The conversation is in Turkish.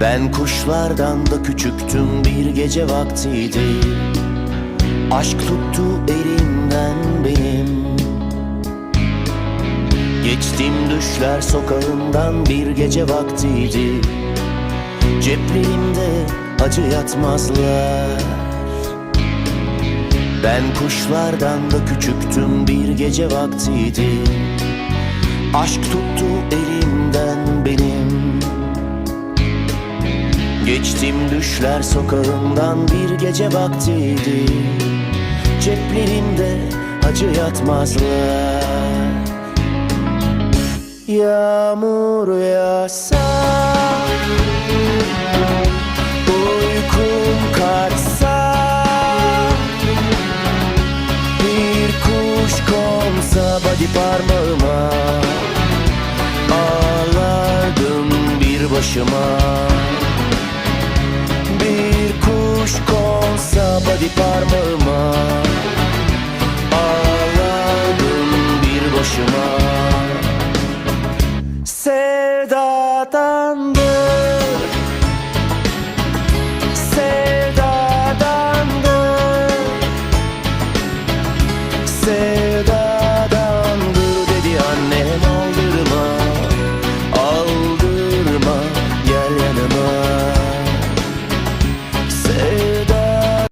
Ben kuşlardan da küçüktüm bir gece vaktiydi. Aşk tuttu elimden benim. Geçtim düşler sokağından bir gece vaktiydi. Ceplerimde acı yatmazlar. Ben kuşlardan da küçüktüm bir gece vaktiydi. Aşk tuttu elimden Geçtim düşler sokağından bir gece vaktiydi. Ceplerimde acı yatmazlar. Yağmur yağsa Uykum kaçsa Bir kuş konsa body parmağıma Ağlardım bir başıma iki parmağıma. Ağladım bir boşuma Sevdadan